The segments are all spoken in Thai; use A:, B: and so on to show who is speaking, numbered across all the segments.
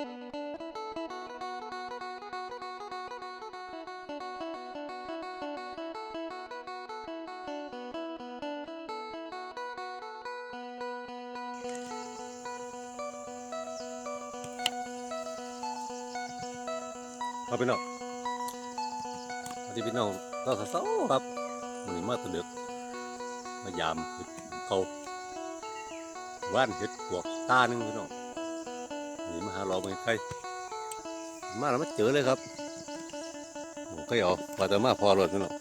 A: มาพี่น้องสวัสดีพี่น้องตอนเช้าๆครับวันนี้มาตะเดึกมายามเขาว่านเห็ดปวกตาหนึ่งพี่น้อง วันนี้มาหาเราไม่ใครมาแล้วมาเจอเลยครับผมก็เอพอจะมาพอรถพี่น้อง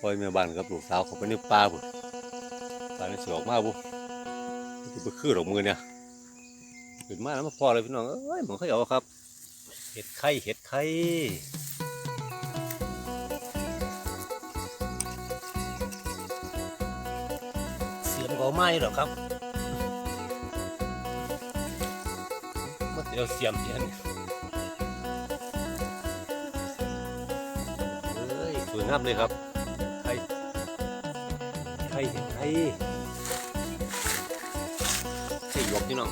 A: ปล่อยแม่บ้านกับลูกสาวเขาไปในป่าบุป่าในสออกมาบุจะไปคือดอกมือเนี่ยขึ้นมาแล้วมาพอเลยพี่น้องเอ้ยผมก็เอครับ เห็ดไข่เห็ดไข่เสียมเขาไม้หรอกครับ ดี๋ยวเสียมเสียนเฮ้ยสวยงามเลยครับไข่ไข่เห็ดไข่ไข่หยวกพี่น้อง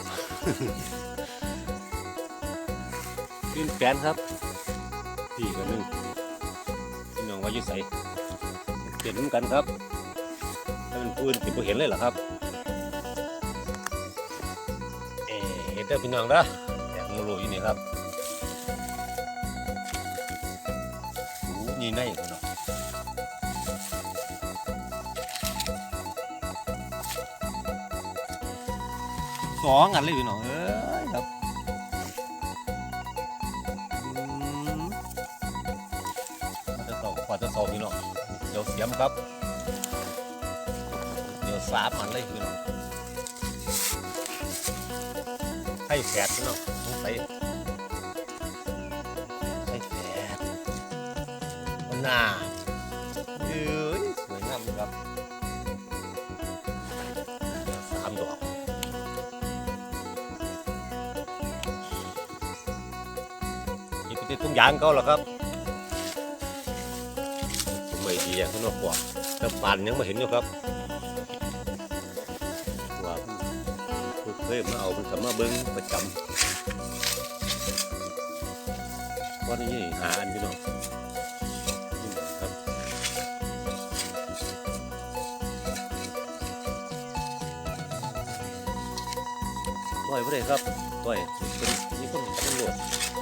A: ขึ้นแกนครับพี่กันหนึ่งพี่น้องว่าอยู่ใส่เห็นกันครับถ้ามันปืนติดเห็นเลยเหรอครับ เอ๊ะเห็นแต่พี่น้องนะ แอบงูรูอยู่นี่ครับโอ้นี่ในพี่น้องสองอันเลยพี่น้องเอ้ยครับมันจะสองกว่าจะสองพี่น้องเดี๋ยวเสียมครับ เดี๋ยวสามอันเลยพี่น้อง ให้แฝดพี่น้องสงสัยให้แฝดมันหน้าเอ้ยสวยงามครับสามดอกหยิบไปติดตุ้งยางเขาเหรอครับไม่ดีอย่างที่นอกกว่าแต่ปานยังไม่เห็นอยู่ครับ เคยมาเอามันกลับมาเบิ้งประจำวันนี้หาอันพี่น้องครับปล่อยไปเลยครับปล่อยเป็นนี่คนตำรวจไ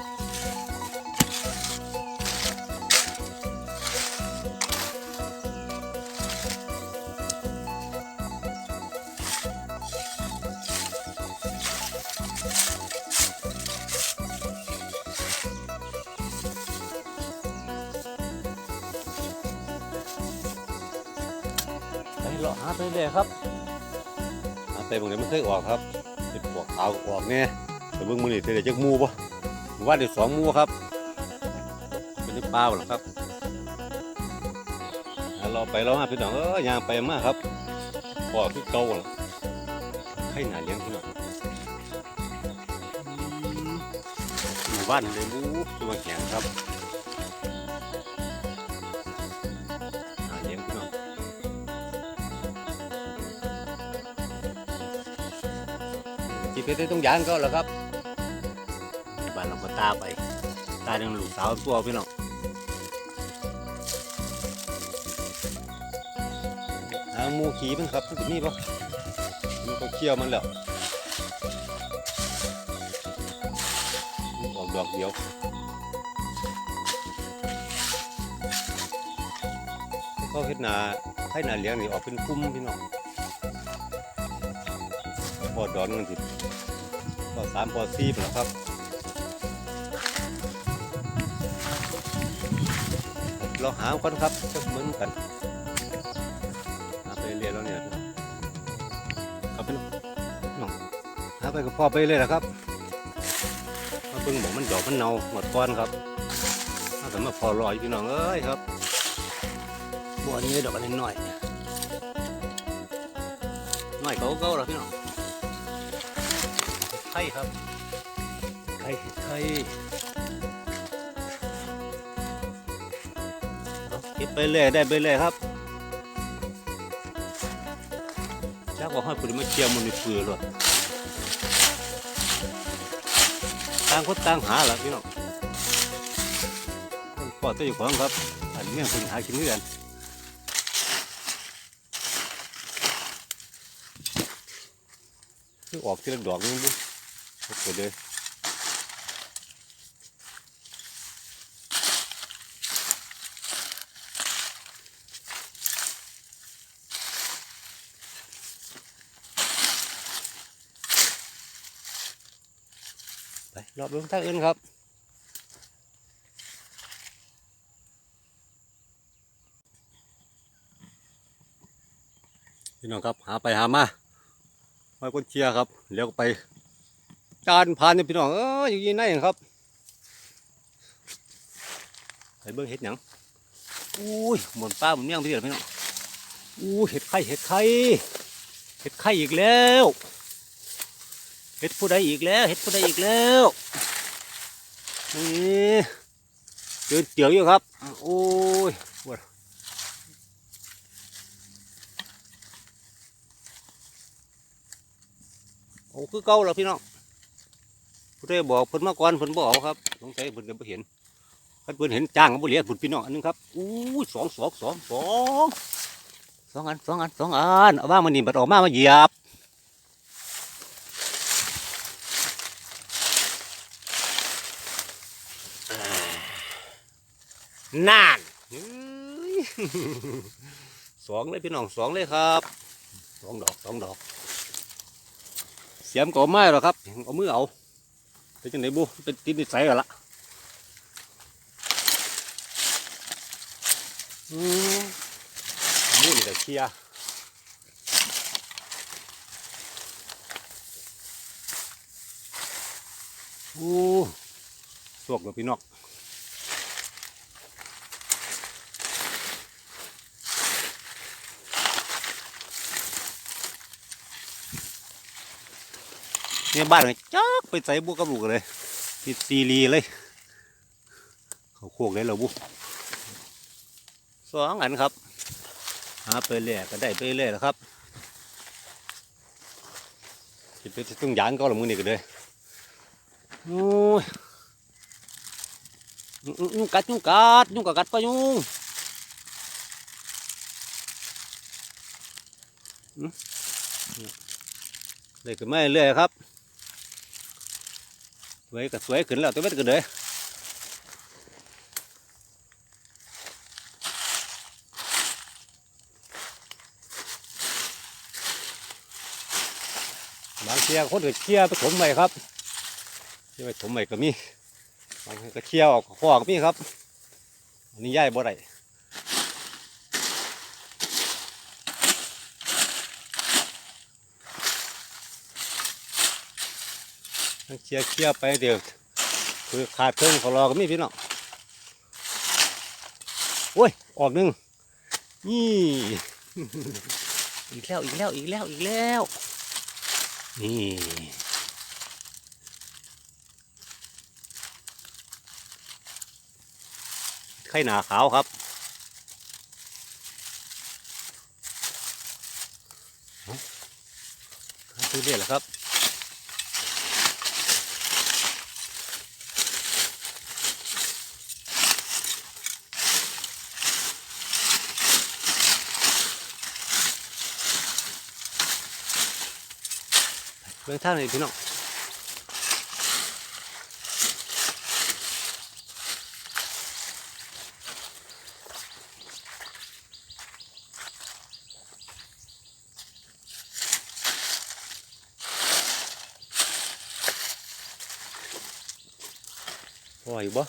A: เลาะหาไปเลยครับหาไปบางทีมันเคยออกครับเป็นปวกขาวก็ออกเนี่ยแต่เบิ่งมือนี่เดี๋ยวจะมูปะว่าเดี๋ยวสองมูครับเป็นที่เปล่าหรอครับอ่าเราไปเรามาพี่น้องเออย่างไปมาครับปอคือเก่าหรอให้หนาเลี้ยงพี่น้องหมู่บ้านเลยบู๊ตัวแข็งครับ จีเพชรต้องยางก็แล้วครับบ้านเราก็ตาไป ตาเรื่องลูกสาวตัวพี่น้องหางหมูขี่มันครับมันจะมีปะมันก็เคี่ยวมันแล้วออกดอกเดียวเขาเฮ็ดนาให้นาเลี้ยงนี่ออกเป็นคุ้มพี่น้อง พอดอนมันติดปอสามปอสี่แล้วครับเราหาก่อนครับจะเหมือนกันหาไปเรื่อยแล้วเนี่ยครับพี่น้องน้องหาไปกับพ่อไปเลยนะครับมาเพิ่งบอกมันดอกมันเน่าหมดก้อนครับมาแต่มาพอรอยพี่น้องเอ้ยครับบัวนี้ดอกอันนี้หน่อยหน่อยเก่าๆแล้วพี่น้อง ไข่ครับ ไข่ไข่เอาเก็บไปเรื่อยได้ไปเรื่อยครับชักว่าให้ปุ๋ยมาเชียร์มันในเปลือกเลยต่างคนต่างหาละพี่น้องคนปอดตัวอยู่ของครับ อันนี้ยังเป็นหากินด้วยกันคือออกทีละดอกนึ งบุกดเลยไปรอบเบื้องท่างอื่นครับพี่น้องครับ หาไปหามาไปคนเชียร์ครับเลี้ยวไป จานผ่านเนี่ยพี่น้องเอออยู่ยี่ไหนครับไปเบิ้งเห็ดหยังอุ้ยหมนป้าหมนเมี่ยงพี่เดียวพี่น้องอู้เห็ดไข่เห็ดไข่เห็ดไข่อีกแล้วเห็ดผู้ใดอีกแล้วเห็ดผู้ใดอีกแล้วนี่เดินเจียวอยู่ครับโอ้ยโอ้คือเก่าแล้วพี่น้อง ผู้ใดบอกเพิ่นมาก่อนเพิ่นบ่เอาครับสงสัยเพิ่นก็บ่เห็นคันเพิ่นเห็นจ้างก็บ่เหลียพุ่นพี่น้องอันนึงครับอู้ยสองสองสองสองสองอันสองอันสองอันเอาว่ามันนี่บัดออกมามาเหยียบนานสองเลยพี่น้องสองเลยครับสองดอกสองดอก เสียมก็ไม่หรอกครับเอามือเอา เป็นจังไหนบุเป็นติดนิสัยกันละอืมบูนี่แต่เคลียอู้สวกเลยพี่นอก เนี่บ้านเลยจักไปใส่บุกกับลูกเลยติดซีรีเลย เขาโคกเลยเราบุสองอันครับหาไปเรื่อยก็ได้ไปเรื่อยแล้วครับจะไปต้องยานก็หรือมือนี่ก็เลยโอ้ยยุงยุงกัดยุงกัดยุงกัดกัดปะยุงเลยขึ้นมาเรื่อยครับ วยก็สวยขึ้นแล้วตัวเบ็ดก็เลยบางเชียคนก็เชียไปถมใหม่ครับเชียไปถมใหม่ก็มีบางก็เชียออกขอกก็มีครับอันนี้ย่ายบ่ได้ ทั้งเชียเชียไปเดี๋ยวคือขาดเครื่องขอรอก็มีพี่น้องโอ้ย ออกหนึ่งนี่อีกแล้วอีกแล้วอีกแล้วอีกแล้วนี่ไข่หนาขาวครับเอาซื้อเรียกแล้วครับ เบื้องท่างเลยพี่น้องปล่อยู่บ่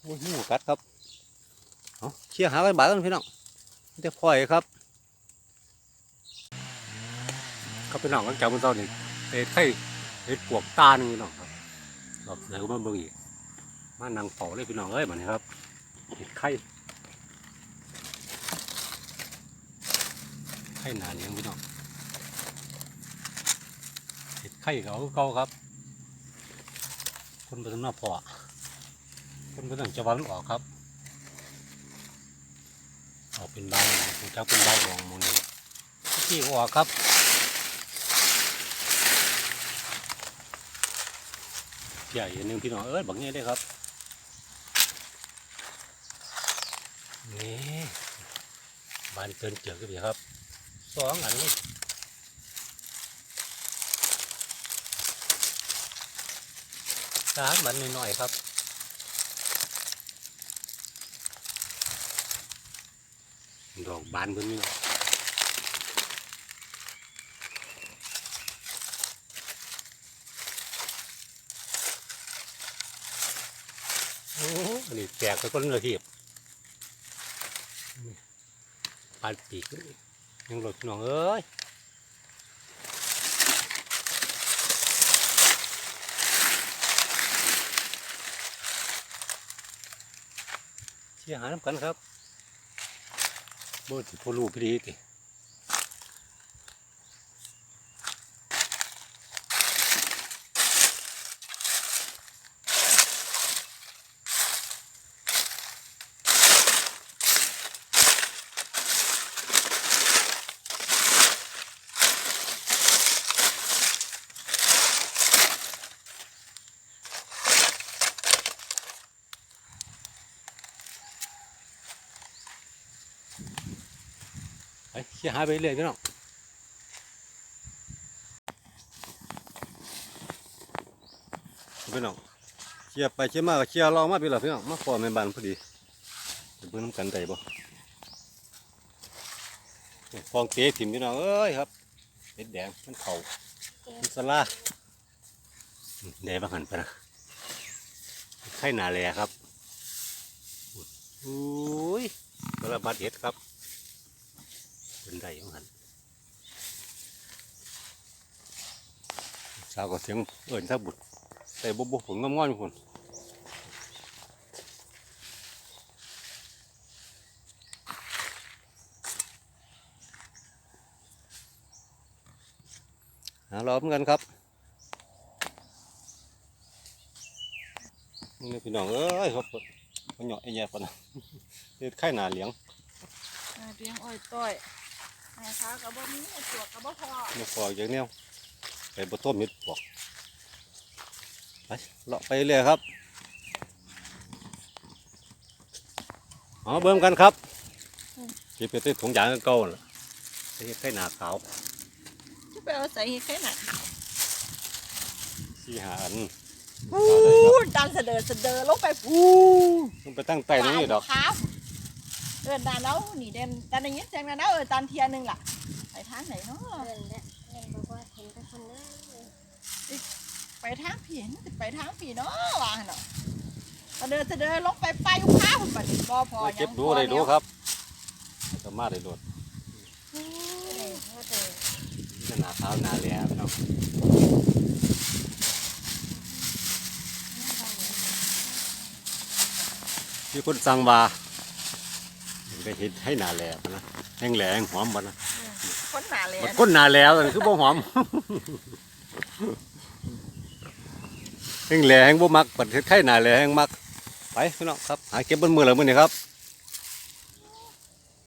A: โอ้ยหูกัดครับ เอาเชี่ยหากันบาทกันพี่น้องมันจะปล่อยครับ ครับพี่น้องก็จำมันเท่านี้เห็ดไข่เห็ดปวกตาหนึ่งพี่น้องครับรอบไหนก็มาเบิ่งอีกมานังเผาเลยพี่น้องเอ้ยมันนี้ครับเห็ดไข่ไข่หนาเลี้ยงพี่น้องเห็ดไข่เขาเก่าครับ คนไปทำหน้าพอคนไปทางจังหวัดออกครับออกเป็นใบผมจักเป็นใบรองมูนี่ที่ออกครับ ใหญ่อันหนึงพี่น้องเอ้ยบักนี้ได้ครับนี่บานเกินเจือกก็พี่ครับสองอันนี้สามอันน้อยๆครับดอกบานเพิ่นนี่อ้ อันนี้แตกไปคนละทีบปานปีกยังหลดน้องเอ้ยเชี่ยหาน้ำกันครับบ่สิพอลูกพี่ดีติ เชี่ยหายไปเรื่อยพี่น้องพี่น้องเชี่ยไปเชี่ยมาก็เชี่ยรอมาพี่ละพี่น้องมาพอแม่บ้านพอดีจะเบิ่งน้ำกันได้บ่ฟองเตะถิ่มพี่น้องเอ้ยครับเห็ดแดงมันเข่ามันสลาแดงบางหันไปนะไข่หนาแหล่ครับอุ้ยกระบัดเห็ดครับ เป็นไดของหันสาวก็เสียงเอิญถ้าบุตรใส่บุบผลงามๆอยู่คนหาล้อมกันครับนี่พี่น้องเอ้ยครับมันเหยาะไอ้แย่ปะนะเฮ็ดไข่หนาเหลียง
B: อ่าเลี้ยงอ้อยต้อย แม่ค้ากับบ่มีจวกกับบ่พอ
A: ไม่พออย่างเนี้ยไปบต้มมิดปอกไปเลาะไปเรื่อยครับเอาเบิ่มกันครับเก็บไปติดถุงยางเก่าๆน่ะใส่ไข่หนาขาว
B: จะไปเอาใส่ให้แค่หนัก
A: สี่หาอัน
B: ปูดดันเสดอเสดอลงไปปู
A: ต้องไปตั้งใต้ตรงนี้ดอก
B: ครับ เดินดานแล้วนี่เดินดานในยินเสียงดานแล้วเออตานเทียหนึงล่ะไปทางไหนเนาะ
C: เอินและเอินบอกว่าเห็นเป็นคนนั้นเลย
B: ไปทางผีนไปทางผีเนาะว่าหั่นเนาะเสดอเสดอลงไปไปอยู่ข้าวมันบัดนี้บ่พอ
A: มา
B: หยัง
A: เก็บดูได้ดูครับสามารถได้โดด
C: เออว่าแต่
A: นี่หนาขาวหนาแหลมเนาะมีคนสั่งมา ได้เห็ดให้หนาแหลมนะแห้งแหลงหอมบ่นะ
B: คนหนาเลย
A: มันก้นหนาแล้วแต่คือบ่หอมแห้งแหลงบ่มักปัดเฮ็ดไข่หนาแหลงมักไปพี่น้องครับหาเก็บบนมือแล้วมื้อนี้ครับ